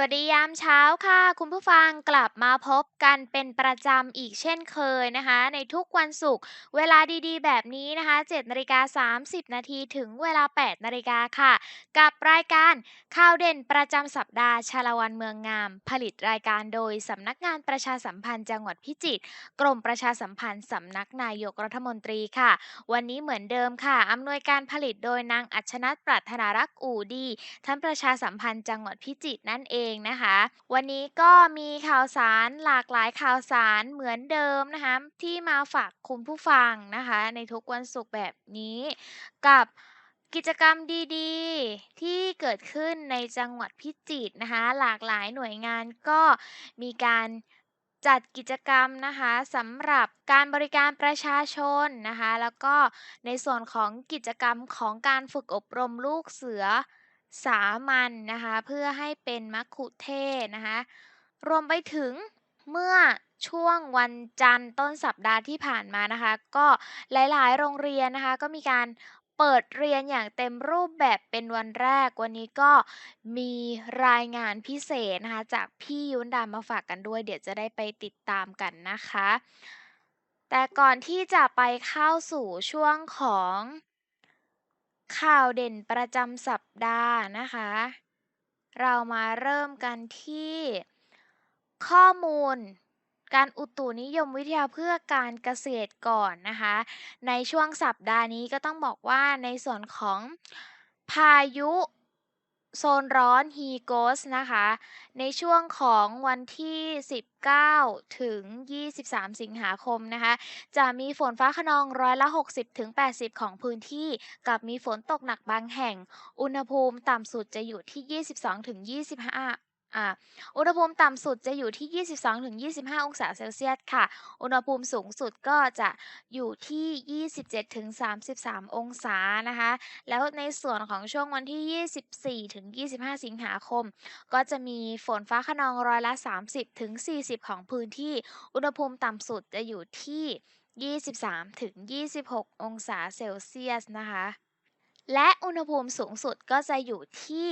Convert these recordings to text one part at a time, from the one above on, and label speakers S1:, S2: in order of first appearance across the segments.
S1: วัสดียามเช้าค่ะ คุณผู้ฟังกลับมาพบกันเป็นประจำอีกเช่นเคยนะคะ ในทุกวันศุกร์เวลาดีๆ แบบนี้นะคะ7นาฬิกา30 นาทีถึงเวลา 8นาฬิกาค่ะ กับรายการข่าวเด่นประจำสัปดาห์ชาละวันเมืองงาม ผลิตรายการโดยสำนักงานประชาสัมพันธ์จังหวัดพิจิตรกรมประชาสัมพันธ์สำนักนายกรัฐมนตรีค่ะ วันนี้เหมือนเดิมค่ะอำนวยการผลิตโดยนางอัชนัทปรัถนารักอู่ดีท่านประชาสัมพันธ์จังหวัดพิจิตรนั่นเองนะคะ วันนี้ก็มีข่าวสารหลากหลายข่าวสารเหมือนเดิมนะคะที่มาฝากคุณผู้ฟังนะคะ ในทุกวันศุกร์แบบนี้กับกิจกรรมดีๆ ที่เกิดขึ้นในจังหวัดพิจิตรนะคะ หลากหลายหน่วยงานก็มีการจัดกิจกรรมนะคะสำหรับการบริการประชาชนนะคะ แล้วก็ในส่วนของกิจกรรมของการฝึกอบรมลูกเสือ สามัญนะคะเพื่อให้เป็นมัคคุเทศนะคะรวมไปถึงเมื่อช่วงวันจันทร์ต้นสัปดาห์ที่ผ่านมานะคะ ก็หลายๆ โรงเรียนนะคะ ก็มีการเปิดเรียนอย่างเต็มรูปแบบเป็นวันแรก วันนี้ก็มีรายงานพิเศษนะคะ จากพี่ยุนดามาฝากกันด้วย เดี๋ยวจะได้ไปติดตามกันนะคะ แต่ก่อนที่จะไปเข้าสู่ช่วงของ ข่าวเด่นประจำสัปดาห์นะคะ เรามาเริ่มกันที่ ข้อมูล การอุตุนิยมวิทยาเพื่อการเกษตรก่อนนะคะ ในช่วงสัปดาห์นี้ก็ต้องบอกว่าในส่วนของพายุ โซนร้อนฮีโกสนะคะ ในช่วงของวันที่ 19 ถึง 23 สิงหาคมนะคะ จะมีฝนฟ้าขนองร้อยละ 60 ถึง 80 ของพื้นที่ กับมีฝนตกหนักบางแห่ง อุณหภูมิต่ำสุดจะอยู่ที่ 22 ถึง 25 อ่าอุณหภูมิต่ำสุดจะอยู่ที่ 22-25 องศาเซลเซียสค่ะ อุณหภูมิสูงสุดก็จะอยู่ที่ 27-33 องศานะคะ แล้วในส่วนของช่วงวันที่ 24-25 สิงหาคม ก็จะมีฝนฟ้าคะนองร้อยละ 30-40 ของพื้นที่ อุณหภูมิต่ำสุดจะอยู่ที่ 23-26 องศาเซลเซียสนะคะ และอุณหภูมิสูงสุดก็จะอยู่ที่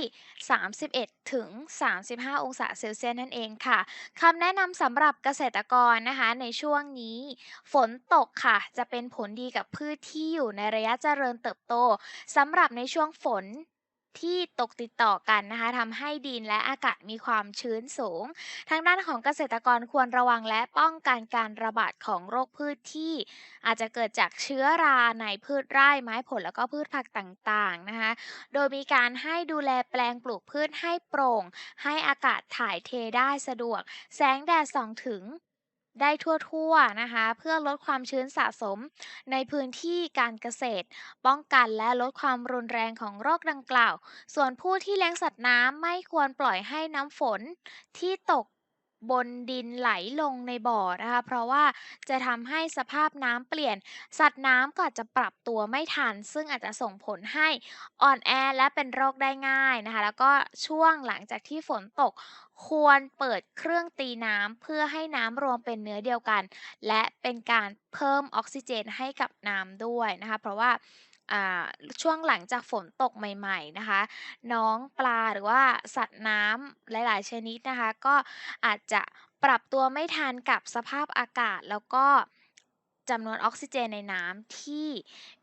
S1: 31 ถึง 35 องศาเซลเซียสนั่นเองค่ะคำแนะนำสำหรับเกษตรกรนะคะในช่วงนี้ ฝนตกค่ะ จะเป็นผลดีกับพืชที่อยู่ในระยะเจริญเติบโตสำหรับในช่วงฝน ที่ตกติดต่อกันนะคะทำให้ดินและอากาศมีความชื้นสูง ทางด้านของเกษตรกรควรระวังและป้องกันการระบาดของโรคพืชที่ อาจจะเกิดจากเชื้อราในพืชไร่ไม้ผลแล้วก็พืชผักต่างๆนะคะโดยมีการให้ดูแลแปลงปลูกพืชให้โปร่ง ให้อากาศถ่ายเทได้สะดวก แสงแดดส่องถึง ได้ทั่วๆนะคะ เพื่อลดความชื้นสะสมในพื้นที่การเกษตร ป้องกันและลดความรุนแรงของโรคดังกล่าว ส่วนผู้ที่เลี้ยงสัตว์น้ำไม่ควรปล่อยให้น้ำฝนที่ตก บนดินไหลลงในบ่อนะคะ เพราะว่าจะทำให้สภาพน้ำเปลี่ยน สัตว์น้ำก็อาจจะปรับตัวไม่ทัน ซึ่งอาจจะส่งผลให้อ่อนแอและเป็นโรคได้ง่ายนะคะ แล้วก็ช่วงหลังจากที่ฝนตกควรเปิดเครื่องตีน้ำเพื่อให้น้ำรวมเป็นเนื้อเดียวกัน และเป็นการเพิ่มออกซิเจนให้กับน้ำด้วยนะคะ เพราะว่า อ่า ช่วงหลังจากฝนตกใหม่ ๆ นะคะ น้องปลาหรือว่าสัตว์น้ำหลายๆ ชนิดนะคะ ก็อาจจะปรับตัวไม่ทันกับสภาพอากาศ แล้วก็จำนวนออกซิเจนในน้ำที่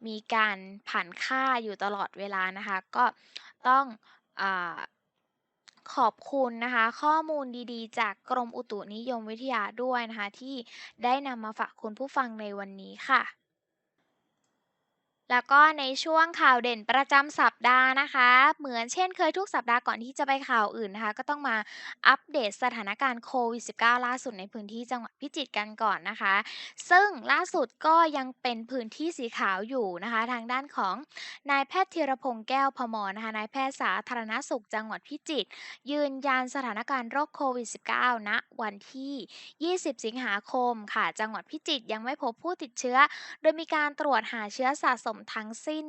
S1: มีการผันค่าอยู่ตลอดเวลานะคะ ก็ต้องอาขอบคุณนะคะ ข้อมูลดีๆ จากกรมอุตุนิยมวิทยาด้วยนะคะ ที่ได้นำมาฝากคุณผู้ฟังในวันนี้ค่ะ แล้วก็ในช่วงข่าวเด่นประจำสัปดาห์นะคะ เหมือนเช่นเคยทุกสัปดาห์ก่อนที่จะไปข่าวอื่นนะคะ ก็ต้องมาอัปเดตสถานการณ์โควิด -19 ล่าสุดในพื้นที่จังหวัดพิจิตรกันก่อนนะคะ ซึ่งล่าสุดก็ยังเป็นพื้นที่สีขาวอยู่นะคะ ทางด้านของนายแพทย์ธีรพงษ์แก้วพมรนะคะนายแพทย์สาธารณสุขจังหวัดพิจิตรยืนยันสถานการณ์โรคโควิด -19 ณวันที่ 20 สิงหาคมค่ะ จังหวัดพิจิตรยังไม่พบผู้ติดเชื้อ โดยมีการตรวจหาเชื้อสะสมทั้งสิ้น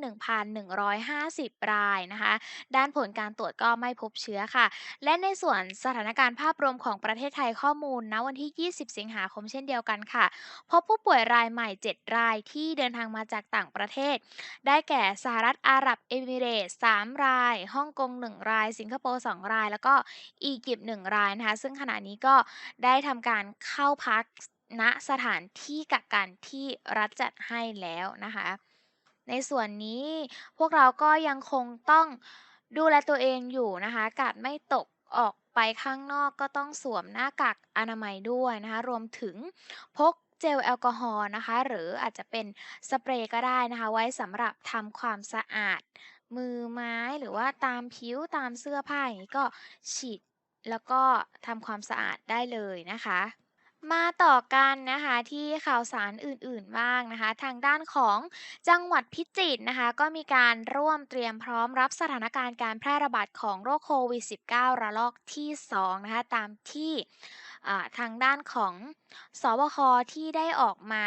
S1: 1,150 รายนะคะ ด้านผลการตรวจก็ไม่พบเชื้อค่ะ และในส่วนสถานการณ์ภาพรวมของประเทศไทยข้อมูลณวันที่ 20 สิงหาคมเช่นเดียวกันค่ะ พบผู้ป่วยรายใหม่ 7 รายที่เดินทางมาจากต่างประเทศ ได้แก่สหรัฐอาหรับเอมิเรตส์3รายฮ่องกง 1 ราย สิงคโปร์ 2 ราย แล้วก็อียิปต์ 1 รายนะคะ ซึ่งขณะนี้ก็ได้ทำการเข้าพักณสถานที่กักกันที่รัฐจัดให้แล้วนะคะ ในส่วนนี้พวกเราก็ยังคงต้องดูแลตัวเองอยู่นะคะ กาดไม่ตกออกไปข้างนอกก็ต้องสวมหน้ากากอนามัยด้วยนะคะ รวมถึงพกเจลแอลกอฮอล์นะคะ หรืออาจจะเป็นสเปรย์ก็ได้นะคะ ไว้สำหรับทำความสะอาด มือไม้หรือว่าตามผิวตามเสื้อผ้าอย่างนี้ก็ฉีดแล้วก็ทำความสะอาดได้เลยนะคะ มาต่อกันนะคะที่ข่าวสารอื่นๆบ้างนะคะ ทางด้านของจังหวัดพิจิตรนะคะ ก็มีการร่วมเตรียมพร้อมรับสถานการณ์การแพร่ระบาดของโรคโควิด -19 ระลอกที่2นะคะตามที่ทางด้านของสบคที่ได้ออกมา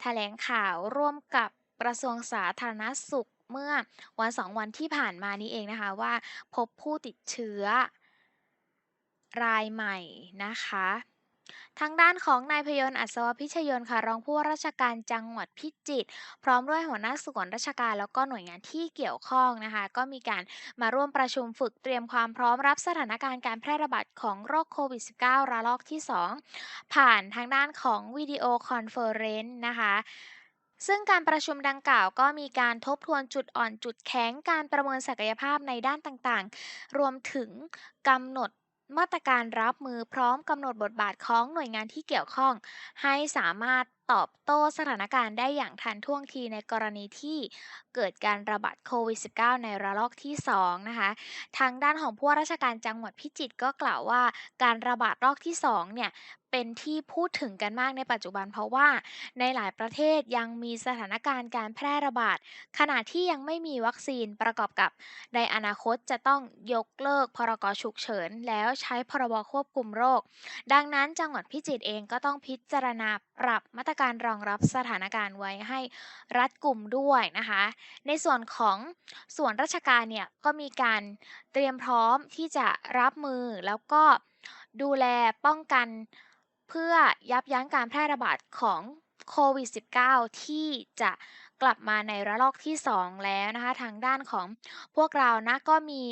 S1: แถลงข่าวร่วมกับกระทรวงสาธารณสุขเมื่อวันสองวันที่ผ่านมานี้เองนะคะว่าพบผู้ติดเชื้อรายใหม่นะคะ ทางด้านของนายพยนต์อัศวพิชยนต์ค่ะ รองผู้ว่าราชการจังหวัดพิจิตรพร้อมด้วยหัวหน้าส่วนราชการแล้วก็หน่วยงานที่เกี่ยวข้องนะคะ ก็มีการมาร่วมประชุมฝึกเตรียมความพร้อมรับสถานการณ์การแพร่ระบาดของโรคโควิด -19 ระลอกที่ 2 ผ่านทางด้านของวิดีโอคอนเฟอเรนซ์นะคะซึ่งการประชุมดังกล่าวก็มีการทบทวนจุดอ่อนจุดแข็งการประเมินศักยภาพในด้านต่างๆ รวมถึงกำหนด มาตรการรับมือพร้อมกำหนดบทบาทของหน่วยงานที่เกี่ยวข้อง ให้สามารถ ตอบโต้สถานการณ์ได้อย่างทันท่วงทีในกรณีที่เกิดการระบาดโควิด -19 ในระลอกที่ 2 นะคะ ทางด้านของผู้ว่าราชการจังหวัดพิจิตรก็กล่าวว่าการระบาดรอบที่ 2 เนี่ยเป็นที่พูดถึงกันมากในปัจจุบันเพราะว่า ในหลายประเทศยังมีสถานการณ์การแพร่ระบาด ขณะที่ยังไม่มีวัคซีนประกอบกับ ในอนาคตจะต้องยกเลิกพรกฉุกเฉิน แล้วใช้พรบควบคุมโรค ดังนั้นจังหวัดพิจิตรเองก็ต้องพิจารณา ปรับมาตรการรองรับสถานการณ์ไว้ให้รัดกลุ่มด้วยนะคะ ในส่วนของส่วนราชการเนี่ยก็มีการเตรียมพร้อมที่จะรับมือแล้วก็ดูแลป้องกันเพื่อยับยั้งการแพร่ระบาดของโควิด -19 ที่จะกลับมาในระลอกที่ 2 แล้วนะคะ ทางด้านของพวกเรานะก็มี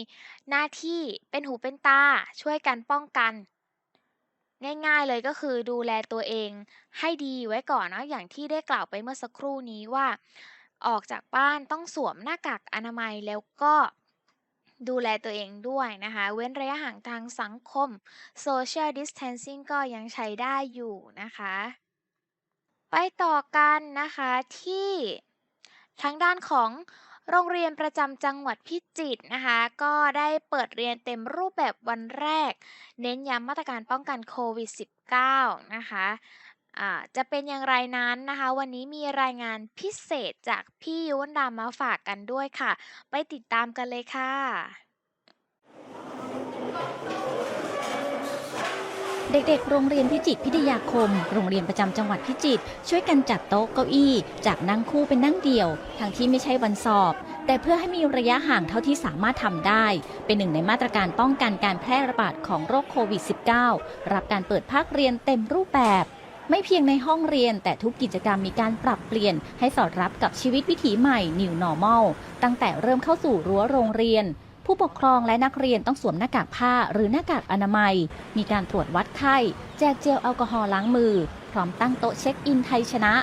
S1: หน้าที่เป็นหูเป็นตาช่วยกันป้องกัน ง่ายๆเลยก็คือดูแลตัวเองให้ดีไว้ก่อนเนาะอย่างที่ได้กล่าวไปเมื่อสักครู่นี้ว่า ออกจากบ้านต้องสวมหน้ากากอนามัยแล้วก็ดูแลตัวเองด้วยนะคะ เว้นระยะห่างทางสังคม Social Distancing ก็ยังใช้ได้อยู่นะคะ ไปต่อกันนะคะที่ทางด้านของ โรงเรียนประจำจังหวัดพิจิตรนะคะ ก็ได้เปิดเรียนเต็มรูปแบบวันแรก เน้นย้ำมาตรการป้องกันโควิด -19 นะคะจะเป็นอย่างไรนั้นนะคะ วันนี้มีรายงานพิเศษจากพี่ยุวนดามาฝากกันด้วยค่ะ ไปติดตามกันเลยค่ะ
S2: เด็กๆ โรงเรียนพิจิตรพิทยาคม โรงเรียนประจำจังหวัดพิจิตรช่วยกันจัดโต๊ะเก้าอี้ จากนั่งคู่เป็นนั่งเดี่ยว ทั้งที่ไม่ใช่วันสอบ แต่เพื่อให้มีระยะห่างเท่าที่สามารถทำได้ เป็นหนึ่งในมาตรการป้องกันการแพร่ระบาดของโรคโควิด -19 รับการเปิดภาคเรียนเต็มรูปแบบ ไม่เพียงในห้องเรียน แต่ทุกกิจกรรมมีการปรับเปลี่ยน ให้สอดรับกับชีวิตวิถีใหม่ New Normal ตั้งแต่เริ่มเข้าสู่รั้วโรงเรียน ผู้ปกครองและนักเรียนต้องสวมหน้ากากผ้าหรือหน้ากากอนามัย มีการตรวจวัดไข้ แจกเจลแอลกอฮอล์ล้างมือ พร้อมตั้งโต๊ะเช็คอินไทยชนะ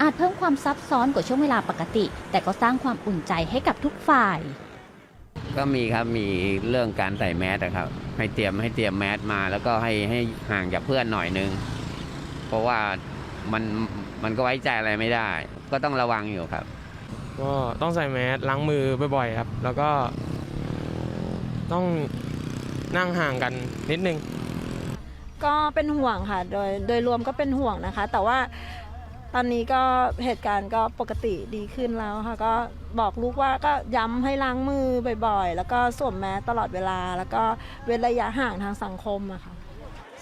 S2: อาจเพิ่มความซับซ้อนกว่าช่วงเวลาปกติ แต่ก็สร้างความอุ่นใจให้กับทุกฝ่าย
S3: ก็มีครับมีเรื่องการใส่แมสนะครับ ให้เตรียมให้เตรียมแมสมา แล้วก็ให้ให้ห่างจากเพื่อนหน่อยนึง เพราะว่ามันมันก็ไว้ใจอะไรไม่ได้ ก็ต้องระวังอยู่ครับ
S4: ก็ต้องใส่แมสล้างมือบ่อยๆครับ แล้วก็ ต้องนั่งห่างกันนิดนึง
S5: ก็เป็นห่วงค่ะ โดยโดยรวมก็เป็นห่วงนะคะ แต่ว่าตอนนี้ก็เหตุการณ์ก็ปกติดีขึ้นแล้วค่ะ ก็บอกลูกว่าก็ย้ำให้ล้างมือบ่อยๆ แล้วก็สวมแมสตลอดเวลา แล้วก็เว้นระยะห่างทางสังคมอะค่ะ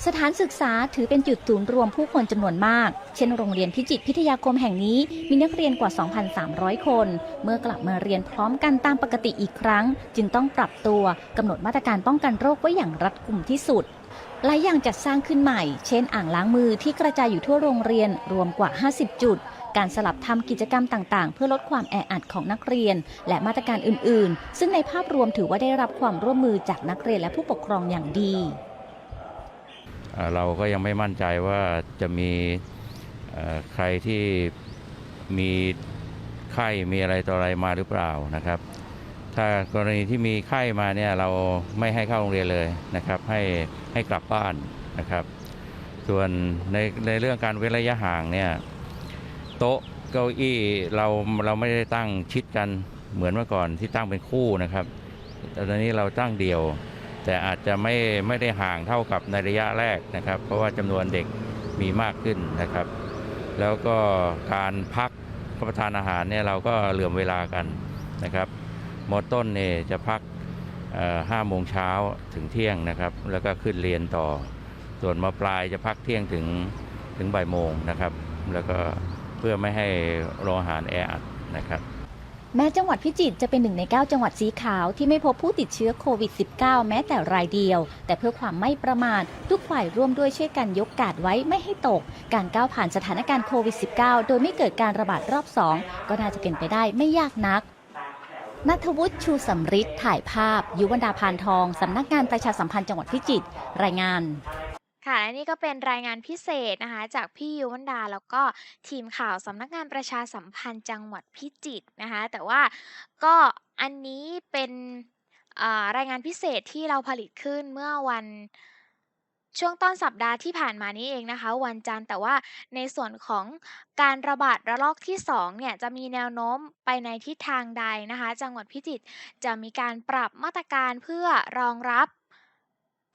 S2: สถานศึกษาถือเป็นจุดศูนย์รวมผู้คนจำนวนมาก เช่นโรงเรียนพิจิตรพิทยาคมแห่งนี้มีนักเรียนกว่า 2,300 คน เมื่อกลับมาเรียนพร้อมกันตามปกติอีกครั้ง จึงต้องปรับตัวกำหนดมาตรการป้องกันโรคไว้อย่างรัดกุมที่สุดหลายอย่างจัดสร้างขึ้นใหม่ เช่น อ่างล้างมือที่กระจายอยู่ทั่วโรงเรียนรวมกว่า 50 จุด การสลับทำกิจกรรมต่างๆ เพื่อลดความแออัดของนักเรียน และมาตรการอื่นๆ ซึ่งในภาพรวมถือว่าได้รับความร่วมมือจากนักเรียนและผู้ปกครองอย่างดี
S6: เราก็ยังไม่มั่นใจว่าจะมีใครที่มีไข้มีอะไรต่ออะไรมาหรือเปล่านะครับ ถ้ากรณีที่มีไข้มาเนี่ยเราไม่ให้เข้าโรงเรียนเลยนะครับ ให้ให้กลับบ้านนะครับ ส่วนในในเรื่องการเว้นระยะห่างเนี่ยโต๊ะเก้าอี้เราเราไม่ได้ตั้งชิดกันเหมือนเมื่อก่อนที่ตั้งเป็นคู่นะครับแต่ตอนนี้เราตั้งเดี่ยว แต่อาจจะไม่ไม่ได้ห่างเท่ากับในระยะแรกนะครับ เพราะว่าจำนวนเด็กมีมากขึ้นนะครับ แล้วก็การพักรับประทานอาหารเนี่ยเราก็เหลื่อมเวลากันนะครับมอต้นเนี่ยจะพักห้าโมงเช้าถึงเที่ยงนะครับ แล้วก็ขึ้นเรียนต่อ ส่วนมาปลายจะพักเที่ยงถึงถึงบ่ายโมงนะครับ แล้วก็เพื่อไม่ให้รงอาหารแออัดนะครับ
S2: แม้จังหวัดพิจิตรจะเป็นหนึ่งใน 9 จังหวัดสีขาวที่ไม่พบผู้ติดเชื้อโควิด -19 แม้แต่รายเดียว แต่เพื่อความไม่ประมาททุกฝ่ายร่วมด้วยช่วยกันยกกาดไว้ไม่ให้ตก การก้าวผ่านสถานการณ์โควิด -19 โดยไม่เกิดการระบาดรอบ 2 ก็น่าจะเป็นไปได้ไม่ยากนักนัทวุฒิชูสำริดถ่ายภาพ ยุวรรดาพานทอง สำนักงานประชาสัมพันธ์จังหวัดพิจิตรรายงาน
S1: ค่ะ และนี่ก็เป็นรายงานพิเศษนะคะ จากพี่ยุวันดา แล้วก็ทีมข่าวสำนักงานประชาสัมพันธ์จังหวัดพิจิตรนะคะ แต่ว่าก็อันนี้เป็นอ่ารายงานพิเศษที่เราผลิตขึ้นเมื่อวันช่วงต้นสัปดาห์ที่ผ่านมานี้เองนะคะ วันจันทร์แต่ว่าในส่วนของการระบาดระลอกที่2เนี่ยจะมีแนวโน้มไปในทิศทางใดนะคะ จังหวัดพิจิตรจะมีการปรับมาตรการเพื่อรองรับ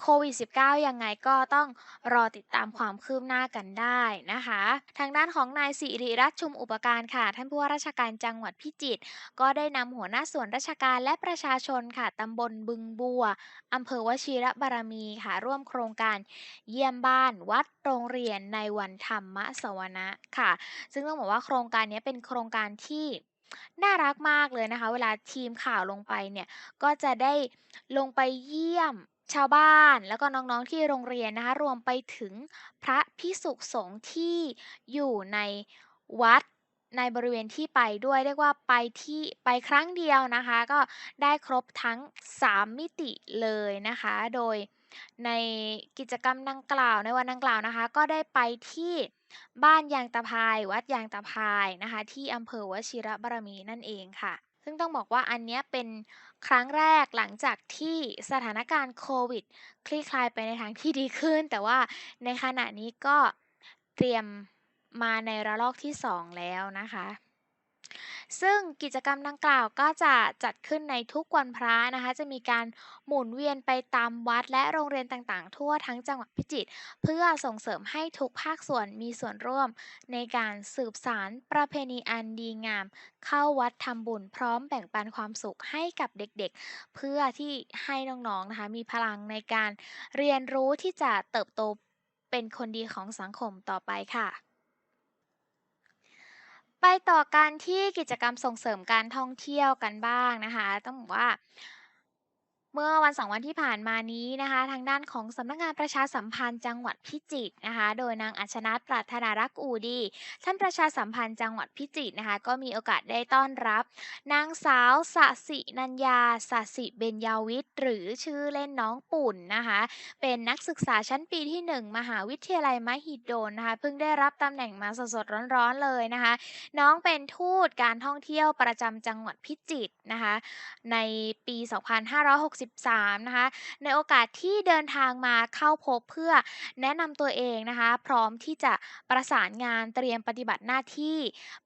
S1: โควิด -19 ยังไงก็ต้องรอติดตามความคืบหน้ากันได้นะคะ ทางด้านของนายสิริรัตน์ชุมอุปการค่ะ ท่านผู้ว่าราชการจังหวัดพิจิตรก็ได้นำหัวหน้าส่วนราชการและประชาชนค่ะตำบลบึงบัวอำเภอวชิระบารมีค่ะ ร่วมโครงการเยี่ยมบ้านวัดโรงเรียนในวันธรรมสวนะค่ะ ซึ่งต้องบอกว่าโครงการนี้เป็นโครงการที่น่ารักมากเลยนะคะ เวลาทีมข่าวลงไปเนี่ย ก็จะได้ลงไปเยี่ยม ชาวบ้านแล้วก็น้องๆที่โรงเรียนนะคะ รวมไปถึงพระพิสุสงฆ์ที่อยู่ในวัดในบริเวณที่ไปด้วยเรียกว่าไปที่ไปครั้งเดียวนะคะ ก็ได้ครบทั้ง 3 มิติเลยนะคะ โดยในกิจกรรมดังกล่าวในวันดังกล่าวนะคะ ก็ได้ไปที่บ้านยางตะพายวัดยางตะพายนะคะ ที่อำเภอวชิระบารมีนั่นเองค่ะ ซึ่งต้องบอกว่าอันเนี้ยเป็น ครั้งแรกหลังจากที่สถานการณ์โควิด คลี่คลายไปในทางที่ดีขึ้น แต่ว่าในขณะนี้ก็เตรียมมาในระลอกที่ 2 แล้วนะคะ ซึ่งกิจกรรมดังกล่าวก็จะจัดขึ้นในทุกวันพระนะคะ จะมีการหมุนเวียนไปตามวัดและโรงเรียนต่างๆ ทั่วทั้งจังหวัดพิจิตรเพื่อส่งเสริมให้ทุกภาคส่วนมีส่วนร่วม ในการสืบสารประเพณีอันดีงาม เข้าวัดทำบุญพร้อมแบ่งปันความสุขให้กับเด็กๆ เพื่อที่ให้น้องๆนะคะมีพลังในการเรียนรู้ที่จะเติบโตเป็นคนดีของสังคมต่อไปค่ะ ไปต่อการที่กิจกรรมส่งเสริมการท่องเที่ยวกันบ้างนะคะ ต้องบอกว่า เมื่อวันสองวันที่ผ่านมานี้นะคะ ทางด้านของสำนักงานประชาสัมพันธ์จังหวัดพิจิตรนะคะ โดยนางอัชนัทปรารถนารักอูดี ท่านประชาสัมพันธ์จังหวัดพิจิตรนะคะ ก็มีโอกาสได้ต้อนรับ นางสาวสสินัญญาสสิเบญญาวิทย์หรือชื่อเล่นน้องปุ่นนะคะ เป็นนักศึกษาชั้นปีที่ 1 มหาวิทยาลัยมหิดลนะคะเพิ่งได้รับตำแหน่งมาสดๆร้อนๆเลยนะคะ น้องเป็นทูตการท่องเที่ยวประจำจังหวัดพิจิตรนะคะ ในปี13 นะคะ ในโอกาสที่เดินทางมาเข้าพบเพื่อแนะนำตัวเองนะคะ พร้อมที่จะประสานงานเตรียมปฏิบัติหน้าที่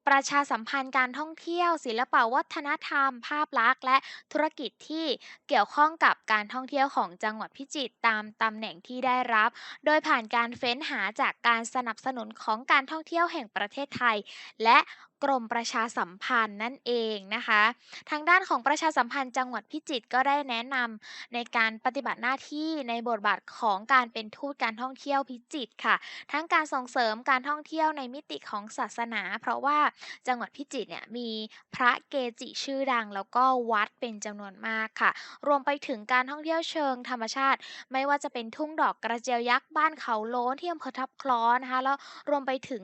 S1: ประชาสัมพันธ์การท่องเที่ยว ศิลปวัฒนธรรม ภาพลักษณ์และธุรกิจที่เกี่ยวข้องกับการท่องเที่ยวของจังหวัดพิจิตรตามตำแหน่งที่ได้รับ โดยผ่านการเฟ้นหาจากการสนับสนุนของการท่องเที่ยวแห่งประเทศไทย และกรมประชาสัมพันธ์นั่นเองนะคะ ทางด้านของประชาสัมพันธ์จังหวัดพิจิตรก็ได้แนะนำในการปฏิบัติหน้าที่ในบทบาทของการเป็นทูตการท่องเที่ยวพิจิตรค่ะ ทั้งการส่งเสริมการท่องเที่ยวในมิติของศาสนา เพราะว่าจังหวัดพิจิตรเนี่ยมีพระเกจิชื่อดัง แล้วก็วัดเป็นจำนวนมากค่ะ รวมไปถึงการท่องเที่ยวเชิงธรรมชาติ ไม่ว่าจะเป็นทุ่งดอกกระเจียวยักษ์บ้านเขาโล้นที่อำเภอทับคล้อนะคะแล้วรวมไปถึง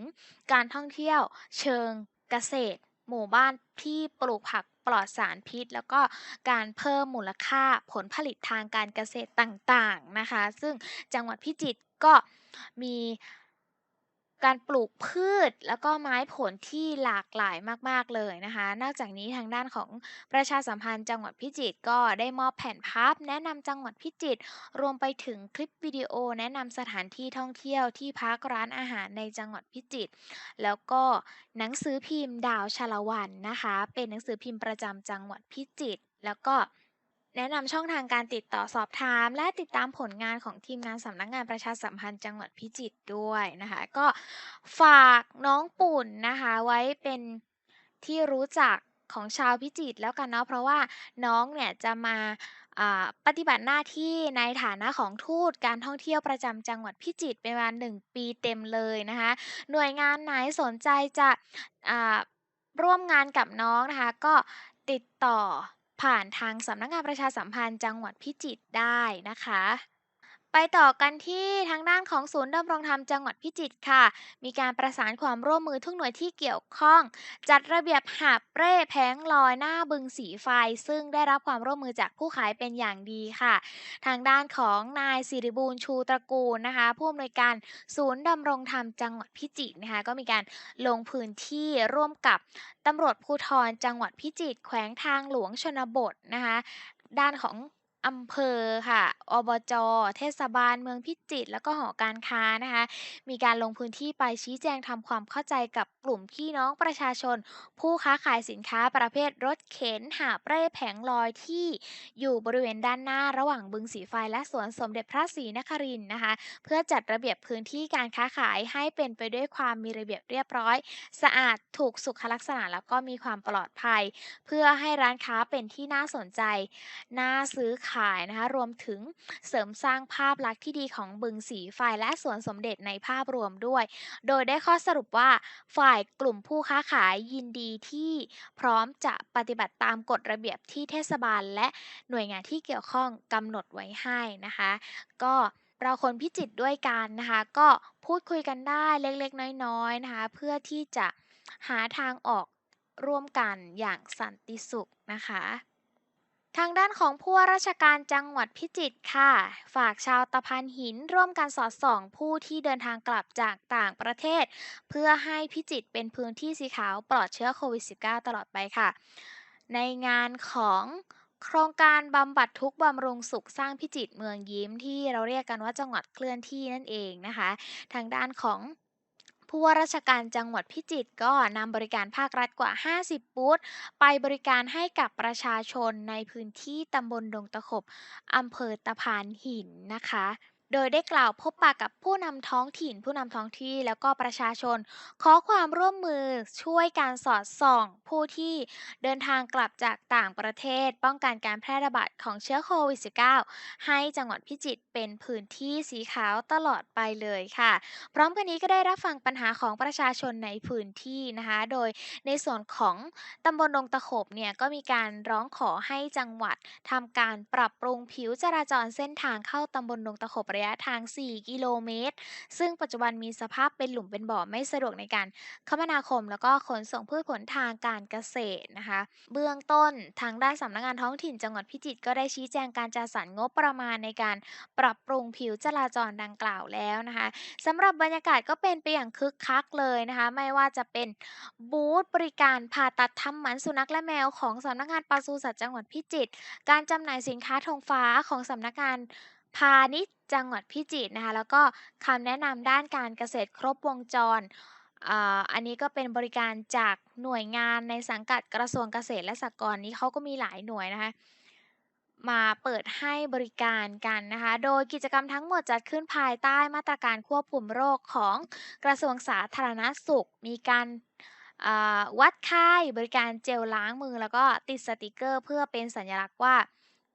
S1: การท่องเที่ยวเชิงเกษตร หมู่บ้านที่ปลูกผักปลอดสารพิษ แล้วก็การเพิ่มมูลค่าผลผลิตทางการเกษตรต่างๆนะคะ ซึ่งจังหวัดพิจิตรก็มี การปลูกพืชแล้วก็ไม้ผลที่หลากหลายมาก ๆ เลยนะคะ นอกจากนี้ทางด้านของประชาสัมพันธ์จังหวัดพิจิตรก็ได้มอบแผ่นพับ แนะนำจังหวัดพิจิตรรวมไปถึงคลิปวิดีโอ แนะนำสถานที่ท่องเที่ยวที่พักร้านอาหารในจังหวัดพิจิตรแล้วก็หนังสือพิมพ์ดาวชาละวันนะคะ เป็นหนังสือพิมพ์ประจำจังหวัดพิจิตรแล้วก็ แนะนำช่องทางการติดต่อสอบถาม และติดตามผลงานของทีมงานสำนักงานประชาสัมพันธ์จังหวัดพิจิตรด้วยนะคะ ก็ฝากน้องปุ่นนะคะ ไว้เป็นที่รู้จักของชาวพิจิตรแล้วกันเนาะเพราะว่าน้องเนี่ยจะมาปฏิบัติหน้าที่ในฐานะของทูตการท่องเที่ยวประจำจังหวัดพิจิตรเป็นเวลา1ปีเต็มเลยนะคะ หน่วยงานไหนสนใจจะร่วมงานกับน้องนะคะ ก็ติดต่อ ผ่านทางสำนักงานประชาสัมพันธ์จังหวัดพิจิตรได้นะคะ ไปต่อกันที่ทางด้านของศูนย์ดำรงธรรมจังหวัดพิจิตรค่ะ มีการประสานความร่วมมือทุกหน่วยที่เกี่ยวข้อง จัดระเบียบหาบเร่แผงลอยหน้าบึงสีไฟ ซึ่งได้รับความร่วมมือจากผู้ขายเป็นอย่างดีค่ะ ทางด้านของนายสิริบูรณ์ชูตระกูลนะคะ ผู้อำนวยการศูนย์ดำรงธรรมจังหวัดพิจิตรนะคะก็มีการลงพื้นที่ร่วมกับตำรวจภูธรจังหวัดพิจิตรแขวงทางหลวงชนบทนะคะด้านของ อำเภอค่ะ อบจ เทศบาลเมืองพิจิตร แล้วก็หอการค้านะคะ มีการลงพื้นที่ไปชี้แจงทำความเข้าใจกับกลุ่มพี่น้องประชาชน ผู้ค้าขายสินค้าประเภทรถเข็น หาบเร่แผงลอยที่อยู่บริเวณด้านหน้าระหว่างบึงสีไฟและสวนสมเด็จพระศรีนครินทร์นะคะ เพื่อจัดระเบียบพื้นที่การค้าขายให้เป็นไปด้วยความมีระเบียบเรียบร้อย สะอาดถูกสุขลักษณะแล้วก็มีความปลอดภัย เพื่อให้ร้านค้าเป็นที่น่าสนใจ น่าซื้อขายนะคะ รวมถึงเสริมสร้างภาพลักษณ์ที่ดีของบึงสีไฟและสวนสมเด็จในภาพรวมด้วย โดยได้ข้อสรุปว่าฝ่ายกลุ่มผู้ค้าขายยินดีที่พร้อมจะปฏิบัติตามกฎระเบียบที่เทศบาล และหน่วยงานที่เกี่ยวข้องกำหนดไว้ให้นะคะ ก็เราคนพิจิตรด้วยกันนะคะ ก็พูดคุยกันได้เล็กๆ น้อยๆนะคะ เพื่อที่จะหาทางออกร่วมกันอย่างสันติสุขนะคะ ทางด้านของผู้ว่าราชการจังหวัดพิจิตรค่ะ ฝากชาวตะพานหินร่วมกันสอดส่องผู้ที่เดินทางกลับจากต่างประเทศ เพื่อให้พิจิตรเป็นพื้นที่สีขาวปลอดเชื้อโควิด -19 ตลอดไปค่ะ ในงานของโครงการบำบัดทุกบำรุงสุขสร้างพิจิตรเมืองยิ้มที่เราเรียกกันว่าจังหวัดเคลื่อนที่นั่นเองนะคะ ทางด้านของ ผู้ว่าราชการจังหวัดพิจิตรก็นำบริการภาครัฐกว่า 50 บูธไปบริการให้กับประชาชนในพื้นที่ตำบลดงตะขบอำเภอตะพานหินนะคะ โดยได้กล่าวพบปะกับผู้นำท้องถิ่น ผู้นำท้องที่แล้วก็ประชาชน ขอความร่วมมือช่วยการสอดส่อง ผู้ที่เดินทางกลับจากต่างประเทศ ป้องกันการแพร่ระบาดของเชื้อโควิด -19 ให้จังหวัดพิจิตรเป็นพื้นที่สีขาวตลอดไปเลยค่ะ พร้อมกันนี้ก็ได้รับฟังปัญหาของประชาชนในพื้นที่นะคะ โดยในส่วนของตำบลดงตะขบเนี่ยก็มีการร้องขอให้จังหวัดทำการปรับปรุงผิวจราจรเส้นทางเข้าตำบลดงตะขบระยะทาง 4 กิโลเมตร ซึ่งปัจจุบันมีสภาพเป็นหลุมเป็นบ่อไม่สะดวกในการคมนาคม แล้วก็ขนส่งพืชผลทางการเกษตรนะคะ เบื้องต้นทางด้านสำนักงานท้องถิ่นจังหวัดพิจิตรก็ได้ชี้แจงการจัดสรรงบประมาณในการปรับปรุงผิวจราจรดังกล่าวแล้วนะคะสำหรับบรรยากาศก็เป็นไปอย่างคึกคักเลยนะคะ ไม่ว่าจะเป็นบูธบริการผ่าตัดทำหมันสุนัขและแมวของสำนักงานปศุสัตว์จังหวัดพิจิตรการจำหน่ายสินค้าธงฟ้าของสำนักงาน พาณิชย์จังหวัดพิจิตรนะคะ แล้วก็คำแนะนำด้านการเกษตรครบวงจรอันนี้ก็เป็นบริการจากหน่วยงานในสังกัดกระทรวงเกษตรและสหกรณ์นี้เขาก็มีหลายหน่วยนะคะมาเปิดให้บริการกันนะคะ โดยกิจกรรมทั้งหมดจัดขึ้นภายใต้มาตรการควบคุมโรคของกระทรวงสาธารณสุข มีการวัดไข้บริการเจลล้างมือ แล้วก็ติดสติกเกอร์ เพื่อเป็นสัญลักษณ์ว่า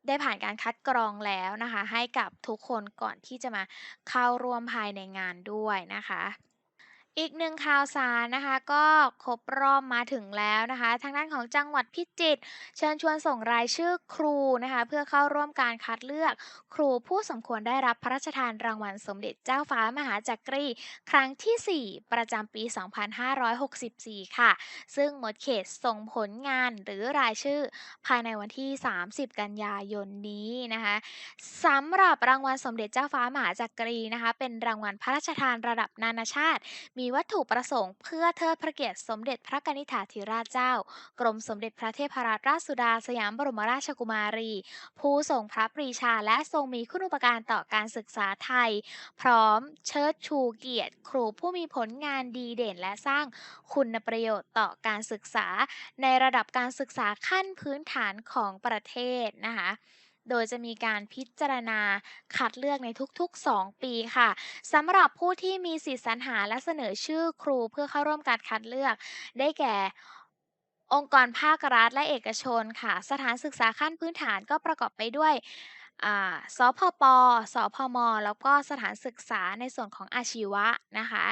S1: ได้ผ่านการคัดกรองแล้วนะคะ ให้กับทุกคนก่อนที่จะมาเข้าร่วมภายในงานด้วยนะคะ อีกหนึ่งข่าวสารนะคะก็ครบรอบมาถึงแล้วนะคะ ทางด้านของจังหวัดพิจิตรเชิญชวนส่งรายชื่อครูนะคะเพื่อเข้าร่วมการคัดเลือกครูผู้สมควรได้รับพระราชทานรางวัลสมเด็จเจ้าฟ้ามหาจักรี ครั้งที่ 4 ประจำปี 2564 ค่ะ ซึ่งหมดเขตส่งผลงานหรือรายชื่อภายในวันที่ 30 กันยายนนี้นะคะสำหรับรางวัลสมเด็จเจ้าฟ้ามหาจักรีนะคะเป็นรางวัลพระราชทานระดับนานาชาติมีวัตถุประสงค์เพื่อเทิดพระเกียรติสมเด็จพระกนิษฐาธิราชเจ้า กรมสมเด็จพระเทพรัตนราชสุดาสยามบรมราชกุมารี ผู้ทรงพระปรีชาและทรงมีคุณูปการต่อการศึกษาไทย พร้อมเชิดชูเกียรติ ครูผู้มีผลงานดีเด่นและสร้างคุณประโยชน์ต่อการศึกษา ในระดับการศึกษาขั้นพื้นฐานของประเทศนะคะ โดยจะมีการพิจารณาคัดเลือกในทุกๆ 2 ปีค่ะสำหรับผู้ที่มีสิทธิสรรหาและเสนอชื่อครูเพื่อเข้าร่วมการคัดเลือก ได้แก่องค์กรภาครัฐและเอกชนค่ะ สถานศึกษาขั้นพื้นฐานก็ประกอบไปด้วย อ่า สพป สพม แล้วก็สถานศึกษาในส่วนของอาชีวะนะคะ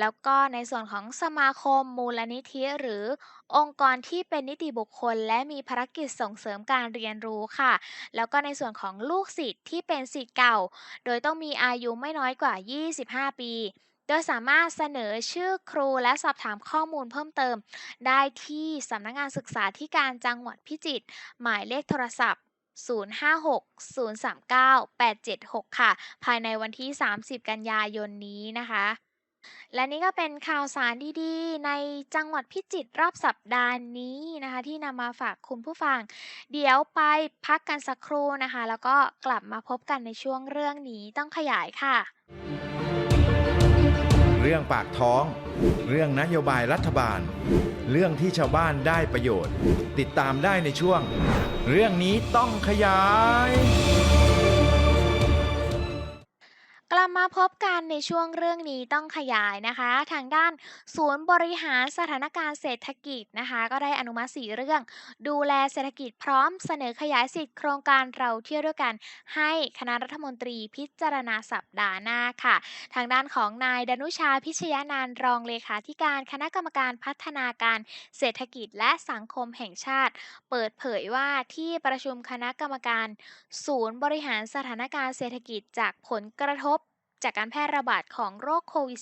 S1: แล้วก็ในส่วนของสมาคมมูลนิธิหรือองค์กรที่เป็นนิติบุคคล และมีภารกิจส่งเสริมการเรียนรู้ค่ะ แล้วก็ในส่วนของลูกศิษย์ที่เป็นศิษย์เก่า โดยต้องมีอายุไม่น้อยกว่า 25 ปีโดยสามารถเสนอชื่อครูและสอบถามข้อมูลเพิ่มเติม ได้ที่สำนักงานศึกษาธิการจังหวัดพิจิตรหมายเลขโทรศัพท์ 056-039-876 ค่ะ ภายในวันที่ 30 กันยายนนี้นะคะ และนี่ก็เป็นข่าวสารดีๆ ในจังหวัดพิจิตรรอบสัปดาห์นี้นะคะ ที่นำมาฝากคุณผู้ฟัง เดี๋ยวไปพักกันสักครู่นะคะ แล้วก็กลับมาพบกันในช่วงเรื่องนี้ต้องขยายค่ะ
S7: เรื่องปากท้อง เรื่องนโยบายรัฐบาล เรื่องที่ชาวบ้านได้ประโยชน์ ติดตามได้ในช่วง เรื่องนี้ต้องขยาย
S1: กลับมาพบกันในช่วงเรื่องนี้ต้องขยายนะคะ ทางด้านศูนย์บริหารสถานการณ์เศรษฐกิจนะคะ ก็ได้อนุมัติสีเรื่อง ดูแลเศรษฐกิจพร้อมเสนอขยายสิทธิ์โครงการเราเที่ยวด้วยกัน ให้คณะรัฐมนตรีพิจารณาสัปดาห์หน้าค่ะ ทางด้านของนายดนุชาพิชยานานรองเลขาธิการคณะกรรมการพัฒนาการเศรษฐกิจและสังคมแห่งชาติ เปิดเผยว่าที่ประชุมคณะกรรมการ ศูนย์บริหารสถานการณ์เศรษฐกิจจากผลกระทบ จากการแพร่ระบาดของโรคโควิด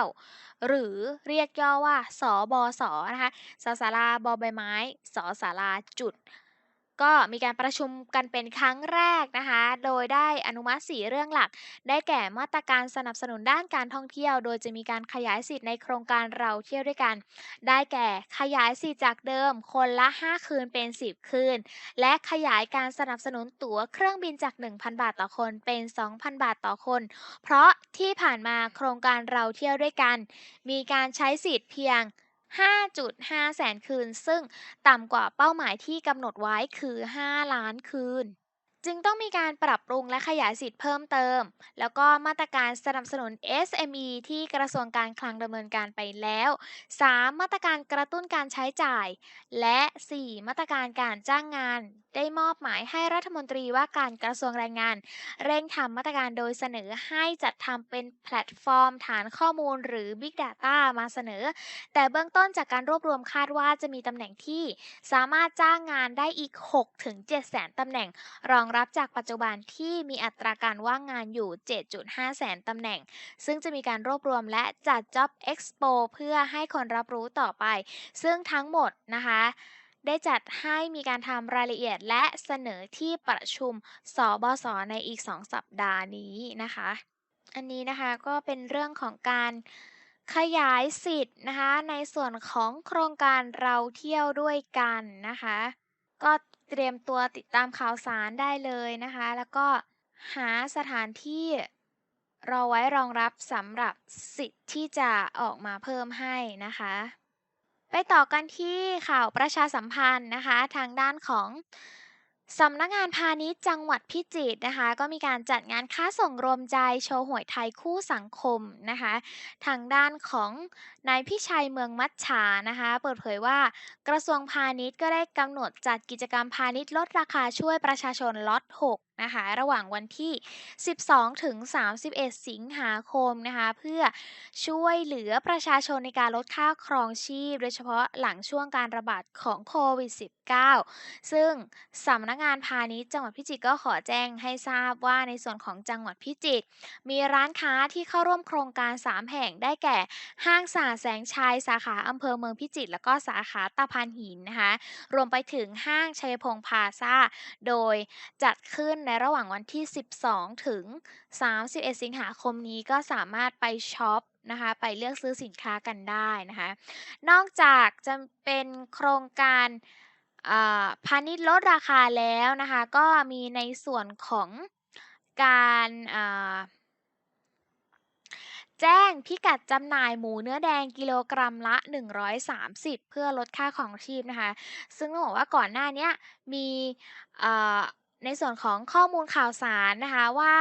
S1: -19 หรือเรียกย่อว่า สบส นะคะ สสาราบอใบไม้ สสาราจุด ก็มีการประชุมกันเป็นครั้งแรกนะคะ โดยได้อนุมัติสีเรื่องหลัก ได้แก่มาตรการสนับสนุนด้านการท่องเที่ยว โดยจะมีการขยายสิทธิ์ในโครงการเราเที่ยวด้วยกัน ได้แก่ขยายสิทธิ์จากเดิม คนละ 5 คืนเป็น 10 คืน และขยายการสนับสนุนตั๋วเครื่องบินจาก 1,000 บาทต่อคนเป็น 2,000 บาทต่อคน เพราะที่ผ่านมาโครงการเราเที่ยวด้วยกัน มีการใช้สิทธิ์เพียง 5.5 แสนคืน ซึ่งต่ำกว่าเป้าหมายที่กำหนดไว้คือ 5 ล้านคืน จึงต้องมีการปรับปรุงและขยายสิทธิ์เพิ่มเติม แล้วก็มาตรการสนับสนุน SME ที่กระทรวงการคลังดำเนินการไปแล้ว 3. มาตรการกระตุ้นการใช้จ่าย และ 4. มาตรการการจ้างงาน ได้มอบหมายให้รัฐมนตรีว่าการกระทรวงแรงงาน เร่งทำมาตรการโดยเสนอให้จัดทำเป็นแพลตฟอร์ม ฐานข้อมูลหรือ Big Data มาเสนอ แต่เบื้องต้นจากการรวบรวมคาดว่าจะมีตำแหน่งที่ สามารถจ้างงานได้อีก 6-7แสนตำแหน่งรองรับจากปัจจุบันที่มีอัตราการว่างงานอยู่ 7.5 แสนตำแหน่ง ซึ่งจะมีการรวบรวมและจัด Job Expo เพื่อให้คนรับรู้ต่อไป ซึ่งทั้งหมดนะคะได้จัดให้มีการทำรายละเอียดและเสนอที่ประชุมสบสในอีก 2 สัปดาห์นี้นะคะ อันนี้นะคะก็เป็นเรื่องของการขยายสิทธิ์นะคะในส่วนของโครงการเราเที่ยวด้วยกันนะคะ ก็ เตรียมตัวติดตามข่าวสารได้เลยนะคะ แล้วก็หาสถานที่รอไว้รองรับสำหรับสิทธิ์ที่จะออกมาเพิ่มให้นะคะ ไปต่อกันที่ข่าวประชาสัมพันธ์นะคะ ทางด้านของ สำนักงานพาณิชย์จังหวัดพิจิตรนะคะ ก็มีการจัดงานค้าส่งรวมใจโชว์หวยไทยคู่สังคมนะคะ ทางด้านของนายพิชัยเมืองมัชฉานะคะ เปิดเผยว่ากระทรวงพาณิชย์ก็ได้กำหนดจัดกิจกรรมพาณิชย์ลดราคาช่วยประชาชนล็อต6 นะคะ ระหว่างวันที่ 12 ถึง 31 สิงหาคมนะคะ เพื่อช่วยเหลือประชาชนในการลดค่าครองชีพ โดยเฉพาะหลังช่วงการระบาดของโควิด -19 ซึ่งสำนักงานพาณิชย์จังหวัดพิจิตรก็ขอแจ้งให้ทราบว่าในส่วนของจังหวัดพิจิตรมีร้านค้าที่เข้าร่วมโครงการ 3 แห่งได้แก่ ห้างสาแสงชัยสาขาอำเภอเมืองพิจิตรแล้วก็สาขาตะพานหินนะคะ รวมไปถึงห้างชัยพงษ์พาซาโดยจัดขึ้นในระหว่างวันที่ 12 ถึง 31 สิงหาคมนี้ก็สามารถไปช็อปนะคะไปเลือกซื้อสินค้ากันได้นะคะ นอกจากจะเป็นโครงการพาณิชย์ลดราคาแล้วนะคะ ก็มีในส่วนของการแจ้งพิกัดจำหน่ายหมูเนื้อแดงกิโลกรัมละ 130 เพื่อลดค่าของชีพนะคะ ซึ่งต้องบอกว่าก่อนหน้านี้มี ในส่วนของข้อมูลข่าวสารนะคะว่า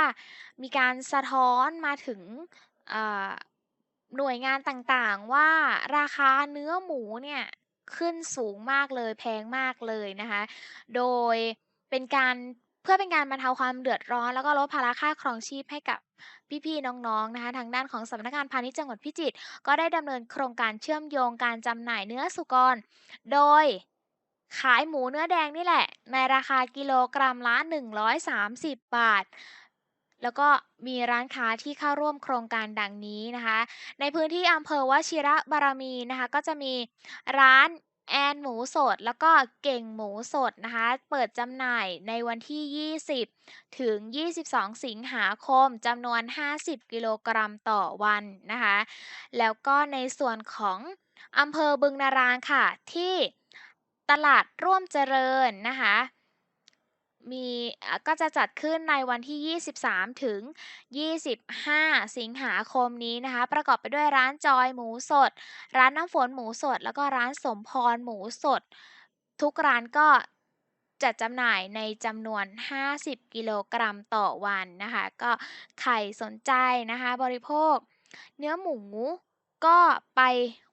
S1: มีการสะท้อนมาถึงหน่วยงานต่างๆ ว่าราคาเนื้อหมูเนี่ยขึ้นสูงมากเลยแพงมากเลยนะคะ โดยเป็นการเพื่อเป็นการบรรเทาความเดือดร้อน แล้วก็ลดภาระค่าครองชีพให้กับพี่ๆน้องๆนะคะ ทางด้านของสำนักงานพาณิชย์จังหวัดพิจิตรก็ได้ดำเนินโครงการเชื่อมโยงการจำหน่ายเนื้อสุกร โดย ขายหมูเนื้อแดงนี่แหละ ในราคากิโลกรัมละ 130 บาท แล้วก็มีร้านค้าที่เข้าร่วมโครงการดังนี้นะคะ ในพื้นที่อำเภอวชิระบารมีนะคะ ก็จะมีร้านแอนหมูสดแล้วก็เก่งหมูสดนะคะ เปิดจำหน่ายในวันที่ 20 ถึง 22 สิงหาคมจำนวน 50 กิโลกรัมต่อวันนะคะ แล้วก็ในส่วนของอำเภอบึงนารางค่ะที่ ตลาดร่วมเจริญนะคะมีก็จะจัดขึ้นในวันที่ 23 ถึง 25 สิงหาคมนี้นะคะ ประกอบไปด้วยร้านจอยหมูสด ร้านน้ำฝนหมูสด แล้วก็ร้านสมพรหมูสด ทุกร้านก็จัดจำหน่ายในจำนวน 50 กิโลกรัมต่อวันนะคะ ก็ใครสนใจนะคะ บริโภค เนื้อหมูก็ไป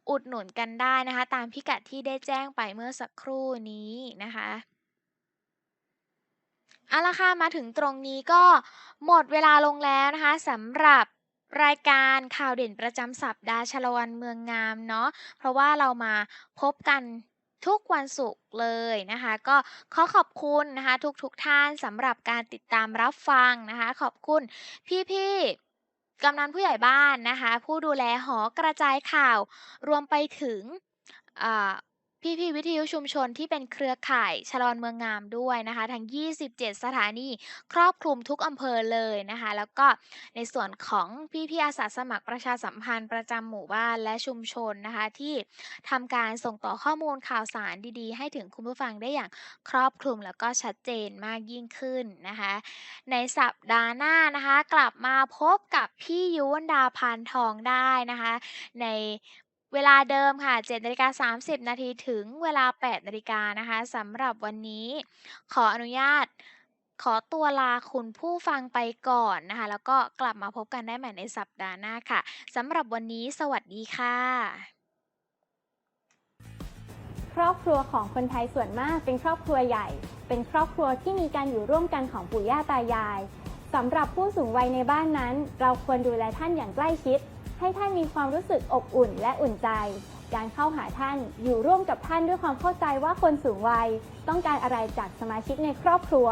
S1: อุดหนุนกันได้นะคะ ตามพิกัดที่ได้แจ้งไปเมื่อสักครู่นี้นะคะเอาละค่ะมาถึงตรงนี้ก็หมดเวลาลงแล้วนะคะสำหรับรายการข่าวเด่นประจำสัปดาห์ชลวันเมืองงามเนาะเพราะว่าเรามาพบกันทุกวันศุกร์เลยนะคะ ก็ขอขอบคุณนะคะ ทุกๆทท่านสำหรับการติดตามรับฟังนะคะ ขอบคุณพี่ๆ กำนันผู้ใหญ่บ้านนะคะ ผู้ดูแลหอกระจายข่าว รวมไปถึง พี่ๆวิทยุชุมชนที่เป็นเครือข่ายชะลอนเมืองงามด้วยนะคะ ทั้ง 27 สถานีครอบคลุมทุกอำเภอเลยนะคะ แล้วก็ในส่วนของพี่ๆอาสาสมัครประชาสัมพันธ์ประจำหมู่บ้านและชุมชนนะคะ ที่ทำการส่งต่อข้อมูลข่าวสารดีๆ ให้ถึงคุณผู้ฟังได้อย่างครอบคลุมแล้วก็ชัดเจนมากยิ่งขึ้นนะคะ ในสัปดาห์หน้านะคะ กลับมาพบกับพี่ยุวรรณดาพานทองได้นะคะ ใน เวลาเดิมค่ะ7นาฬิกา30 นาทีถึงเวลา 8 นาฬิกานะคะสำหรับวันนี้ขออนุญาตขอตัวลาคุณผู้ฟังไปก่อนนะคะ แล้วก็กลับมาพบกันได้ใหม่ในสัปดาห์หน้าค่ะสำหรับวันนี้สวัสดีค่ะ
S8: ครอบครัวของคนไทยส่วนมากเป็นครอบครัวใหญ่ เป็นครอบครัวที่มีการอยู่ร่วมกันของปู่ย่าตายายสำหรับผู้สูงวัยในบ้านนั้น เราควรดูแลท่านอย่างใกล้ชิด ให้ท่านมีความรู้สึกอบอุ่นและอุ่นใจ การเข้าหาท่านอยู่ร่วมกับท่านด้วยความเข้าใจว่าคนสูงวัย ต้องการอะไรจากสมาชิกในครอบครัว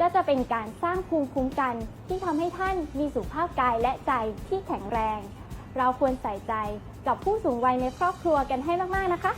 S8: ก็จะเป็นการสร้างภูมิคุ้มกัน ที่ทำให้ท่านมีสุขภาพกายและใจที่แข็งแรง เราควรใส่ใจกับผู้สูงวัยในครอบครัวกันให้มากๆนะคะ